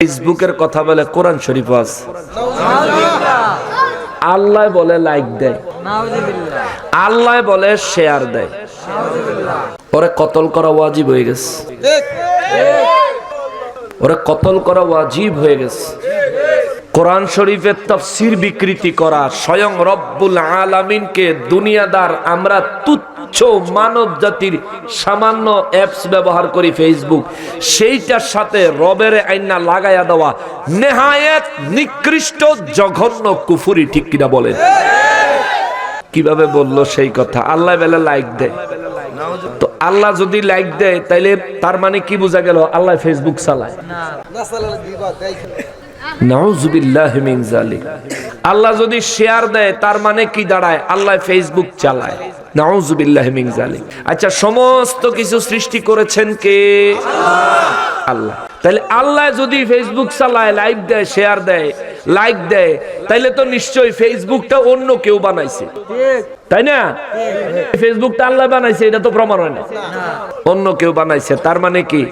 ফেসবুকের কথা বলে কোরআন শরীফ আছে আল্লাহ বলে লাইক দেয়। আল্লাহ বলে শেয়ার দেয়। ওরে কতল করা ওয়াজিব হয়ে গেছে। ওরে কতল করা ওয়াজিব হয়ে গেছে। কোরআন শরীফের তফসির বিকৃতি করা, স্বয়ং রব্বুল আলামিনকে দুনিয়াদার আমরা তুচ্ছ মানব জাতির সামান্য অ্যাপস ব্যবহার করি ফেসবুক সেইটার সাথে রবের আইনা লাগাইয়া দেওয়া, নেহায়েত নিকৃষ্ট জঘন্য কুফুরি ঠিক কিনা বলেন। কীভাবে বলল সেই কথা? আল্লাহ বেলা লাইক দেয় তো আল্লাহ যদি লাইক দেয়, তাইলে তার মানে কি বোঝা গেল? আল্লাহ ফেসবুক চালায়। আল্লাহ যদি শেয়ার দেয়, তার মানে কি দাঁড়ায়? আল্লাহ ফেসবুক চালায়। আচ্ছা সমস্ত কিছু সৃষ্টি করেছেন কে? আল্লাহ। তাহলে আল্লাহ যদি ফেসবুক চালায় লাইভ দেয়, শেয়ার দেয় লাইক দেয়। তাইলে তো নিশ্চয়ই ফেসবুকটা অন্য কেউ বানাইছে। তাই না? ফেসবুকটা আল্লাহ বানাইছে, এটা তো প্রমাণ হয় না। অন্য কেউ বানাইছে, তার মানে কি?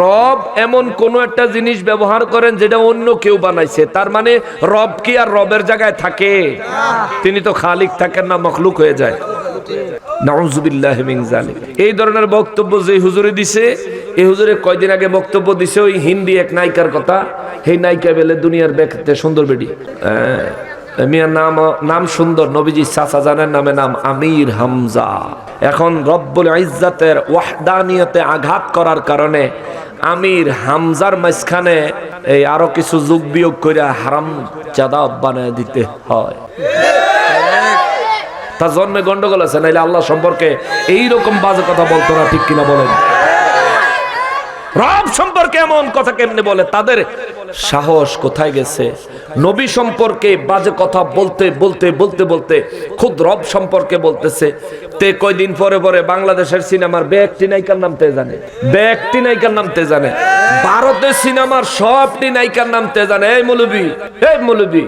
রব এমন কোন একটা জিনিস ব্যবহার করেন যেটা অন্য কেউ বানাইছে। তার মানে রব কি আর রবের জায়গায় থাকে? তিনি তো খালিক থাকেন না, মখলুক হয়ে যায়। মিন এই ধরনের বক্তব্য যে হুজুরে দিছে এই হুজুরে কয়দিন আগে বক্তব্য দিছে, ওই হিন্দি এক নায়িকার কথা। সেই নায়িকা বেলে দুনিয়ার দেখতে সুন্দর বেডি মিয়ার নাম নাম সুন্দর, নবীজি চাচা জানের নামে নাম আমির হামজা। এখন রব্বুল ইজ্জাতের ওয়াহদানিয়তে আঘাত করার কারণে আমির হামজার মাঝখানে এই আরও কিছু যোগ বিয়োগ করে হারাম চাঁদা বানায় দিতে হয়। তার জন্মে গন্ডগোল আছে, নাইলে আল্লাহ সম্পর্কে এই রকম বাজে কথা বলতো না, ঠিক কিনা বলেন? রব সম্পর্কে এমন কথা কেমনে বলে? তাদের সাহস কোথায় গেছে? নবী সম্পর্কে বাজে কথা বলতে বলতে বলতে বলতে খুদ রব সম্পর্কে বলতেছে। তে কয়দিন পরে পরে বাংলাদেশের সিনেমার ব্যক্তি নায়িকার নাম তে জানে। ব্যক্তি নায়িকার নাম তে জানে। ভারতের সিনেমার সবটি নায়িকার নাম তে জানে। এই মৌলবি এই মৌলবি,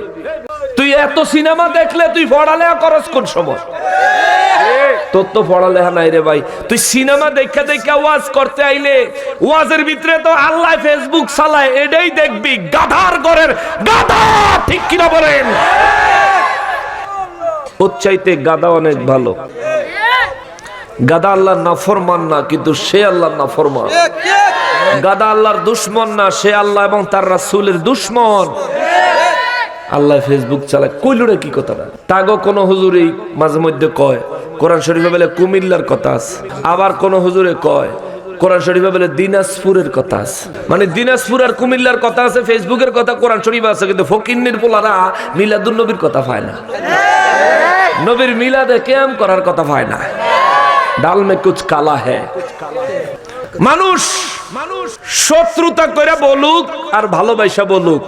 তুই এত সিনেমা দেখলে তুই পড়ালেখা করস কোন সময়? তোর তো পড়ালেখা নাই রে ভাই। তুই সিনেমা দেখা দেখা ওয়াজ করতে আইলে, ওয়াজের ভিতরে তো আল্লাহ ফেসবুক চালায়, এটাই দেখবি, গাধার ঘরের গাধা, ঠিক কিনা বলেন? ওর চাইতে গাদা অনেক ভালো। গাদা আল্লাহর নাফরমান না, কিন্তু সে আল্লাহর নাফরমান। গাদা আল্লাহর দুশ্মন না, সে আল্লাহ এবং তার রাসূলের দুশ্মন। আল্লাহ ফেসবুক চালায়। কইলুরে কি কথাটা? তাগো কোন হুজুরি মাঝে মধ্যে কয় কোরআন শরীফে বলে কুমিল্লার কথা আছে। আবার কোন হুজুরে কয়, কোরআন শরীফে বলে দিনাজপুরের কথা আছে। মানে দিনাজপুর আর কুমিল্লার কথা আছে, ফেসবুকের কথা, কোরআন শরীফে আছে, কিন্তু ফকিন্নির পোলারা মিলাদুন নবীর কথা পায় না। নবীর মিলাদে কেয়াম করার কথা পায় না। ডাল মে কুচ কালা হ্যাঁ মানুষ মানুষ শত্রুতা করে বলুক আর ভালোবাসা বলুক,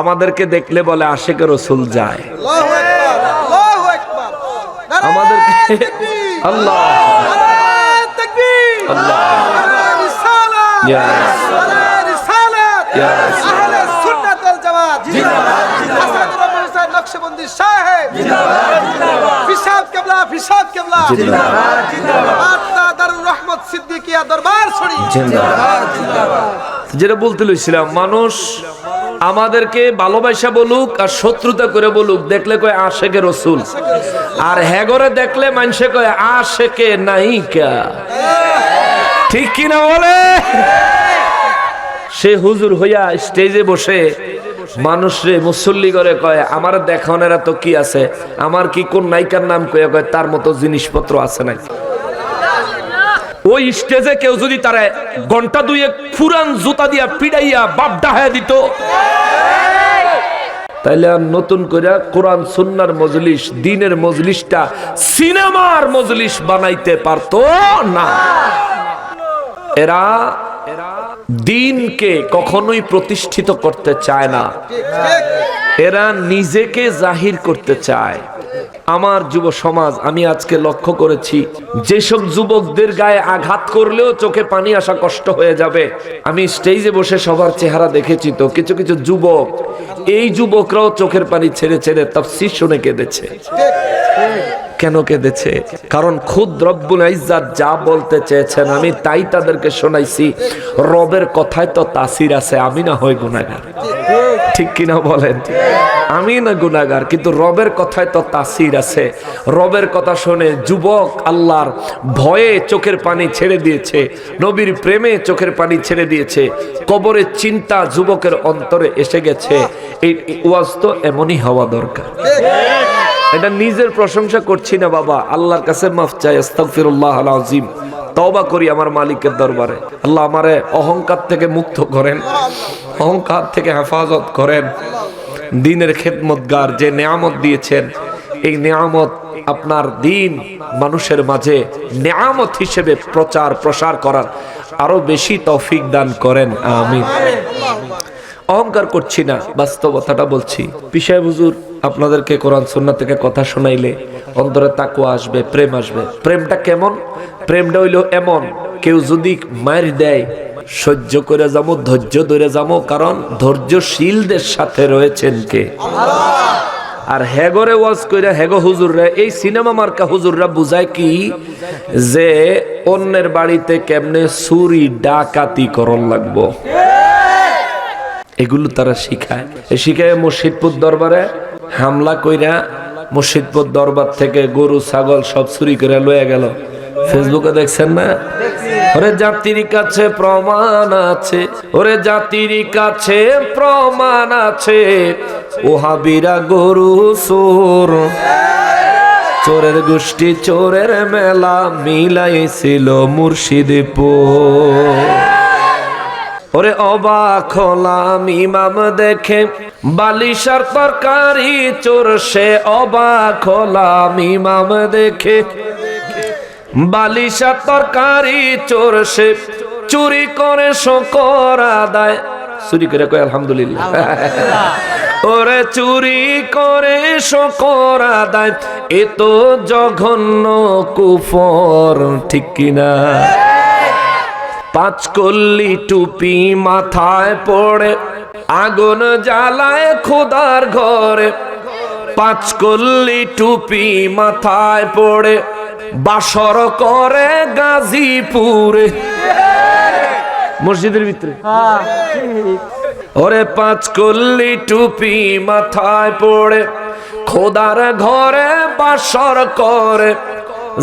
আমাদেরকে দেখলে বলে আশেকের রসুল যায়। আমাদেরকে আল্লাহ. নকশবন্দি সাহেব ফিসাব কেবলা ফিসাব কেবলা। দারুর রহমত সিদ্দিকিয়া দরবার শরীফ। যেটা বলতে লইছিলাম মানুষ আমাদেরকে ভালোবাসা বলুক আর শত্রুতা করে বলুক, দেখলে কয় আশেকে রসুল। আর হ্যাগরে দেখলে মানুষে কয় আশেকে নাইকা ঠিক কিনা বলে? সে হুজুর হইয়া স্টেজে বসে মানুষরে মুসল্লি করে কয়, আমার দেখানোর তো কি আছে? আমার কি কোন নায়িকার নাম কয়ে কয়, তার মতো জিনিসপত্র আছে নাকি? ওই স্টেজে কেউ যদি তারা ঘণ্টা দুয়ে ফুরান জুতা দিয়া পিড়াইয়া বাপ ডাহায়া দিত। তাইলে আর নতুন করে কোরআন, সুন্নার মজলিস, দিনের মজলিসটা সিনেমার মজলিস বানাইতে পারতো না। এরা এরা দিনকে কখনোই প্রতিষ্ঠিত করতে চায় না। এরা নিজেকে জাহির করতে চায়। আমার যুব সমাজ, আমি আজকে লক্ষ্য করেছি, যেসব যুবকদের গায়ে আঘাত করলেও চোখে পানি আসা কষ্ট হয়ে যাবে। আমি স্টেজে বসে সবার চেহারা দেখেছি তো, কিছু কিছু যুবক, এই যুবকরাও চোখের পানি ছেড়ে ছেড়ে তাফসির শুনে কেঁদেছে। কেন কেঁদেছে? কারণ খুদ রব্বুল ইজ্জাত যা বলতে চেয়েছেন, আমি তাই তাদেরকে শোনাইছি। রবের কথায় তো তাসির আছে, আমি না হই গুনাগার ঠিক কিনা বলেন? আমি না গুনাগার কিন্তু রবের কথায় তো তাসির আছে। রবের কথা শুনে যুবক আল্লাহর ভয়ে চোখের পানি ছেড়ে দিয়েছে, নবীর প্রেমে চোখের পানি ছেড়ে দিয়েছে, কবরের চিন্তা যুবকের অন্তরে এসে গেছে। এই ওয়াজ তো এমনই হওয়া দরকার। এটা নিজের প্রশংসা করছি না, বাবা। আল্লাহর কাছে মাফ চাই, আস্তাগফিরুল্লাহ আল তওবা করি আমার মালিকের দরবারে। আল্লাহ আমারে অহংকার থেকে মুক্ত করেন, অহংকার থেকে হেফাজত করেন। দিনের খেদমতগার যে নেয়ামত দিয়েছেন, এই নেয়ামত আপনার দিন মানুষের মাঝে নেয়ামত হিসেবে প্রচার, প্রসার করার আরও বেশি তৌফিক দান করেন, আমিন। অহংকার করছি না, বাস্তবতাটা বলছি। পিসায় হুজুর আপনাদেরকে কোরআন সুন্নাহ থেকে কথা শোনাইলে অন্তরে তাকুয়া আসবে, প্রেম আসবে। প্রেমটা কেমন? প্রেমটা হইল এমন, কেউ যদি মার দেয়, সহ্য করে যাব ধৈর্য ধরে যাব কারণ ধৈর্যশীলদের সাথে রয়েছেন কে? আর হেগরে ওয়াজ কইরা হেগো হুজুররা, এই সিনেমা মার্কা হুজুররা বুঝায় কি? যে অন্যের বাড়িতে কেমনে চুরি, ডাকাতি করণ লাগবো। এগুলো তারা শিখায়। শিখায় মুর্শিদপুর দরবারে হামলা কইরা মুর্শিদপুর দরবার থেকে গরু, ছাগল সব চুরি করে লয়ে গেল। ফেসবুকে দেখছেন না? ওরে জাতির কাছে প্রমাণ আছে, ওরে জাতির কাছে প্রমাণ আছে। ওহাবিরা গরু সোর চোরের গোষ্ঠী, চোরের মেলা মিলাইছিল মুর্শিদপুর। ওরে অবাক হলাম ইমাম দেখে। বালিশার তরকারি চোর সে অবাক হলাম ইমাম দেখে। বালিশার তরকারি চোর সে চুরি করে শকর আদায়। চুরি করে কয় আলহামদুলিল্লাহ। ওরে চুরি করে শকর আদায় এ তো জঘন্য কুফর ঠিক কিনা? পাঁচ কল্লি টুপি মাথায় পড়ে, আগুন জ্বালায় খোদার ঘরে। পাঁচ কল্লি টুপি মাথায় পড়ে, বাসর করে গাজীপুরে। মসজিদের ভিতরে। ওরে পাঁচ কল্লি টুপি মাথায় পড়ে, খোদার ঘরে বাসর করে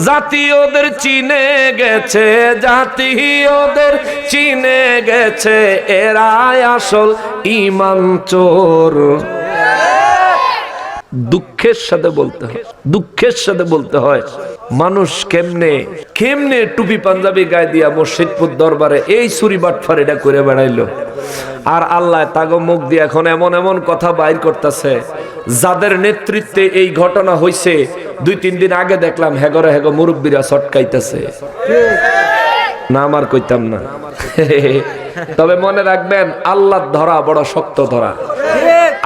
জাতি ওদের চিনে গেছে জাতি ওদের চিনে গেছে, এরাই আসল ইমান চোর। দুঃখের সাথে বলতে হয়, দুঃখের সাথে বলতে হয়, মানুষ কেমনে কেমনে টুপি পাঞ্জাবি গায়ে দিয়া মসজিদপুর দরবারে এই সুরি বাটফার এটা করে বেড়াইলো? আর আল্লাহ তাগো মুখ দিয়ে এখন এমন এমন কথা বাইর করতেছে, যাদের নেতৃত্বে এই ঘটনা হইছে দুই, তিন দিন আগে দেখলাম, হেগরে হেগো মুরব্বীরা সটকাইতেছে না, আমার কইতাম না। তবে মনে রাখবেন আল্লাহ ধরা বড় শক্ত ধরা।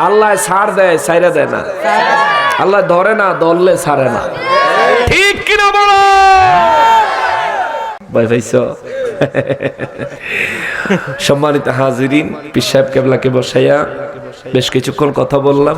আল্লাহ ছাড় দেয় ছাইরা দেয় না। আল্লাহ ধরে না, ধরলে ছাড়ে না। ঠিক কিনা বলো? ভাই ভাইছ সম্মানিত হাজিরিন পিসাব কেবলাকে বসাইয়া বেশ কিছুক্ষণ কথা বললাম।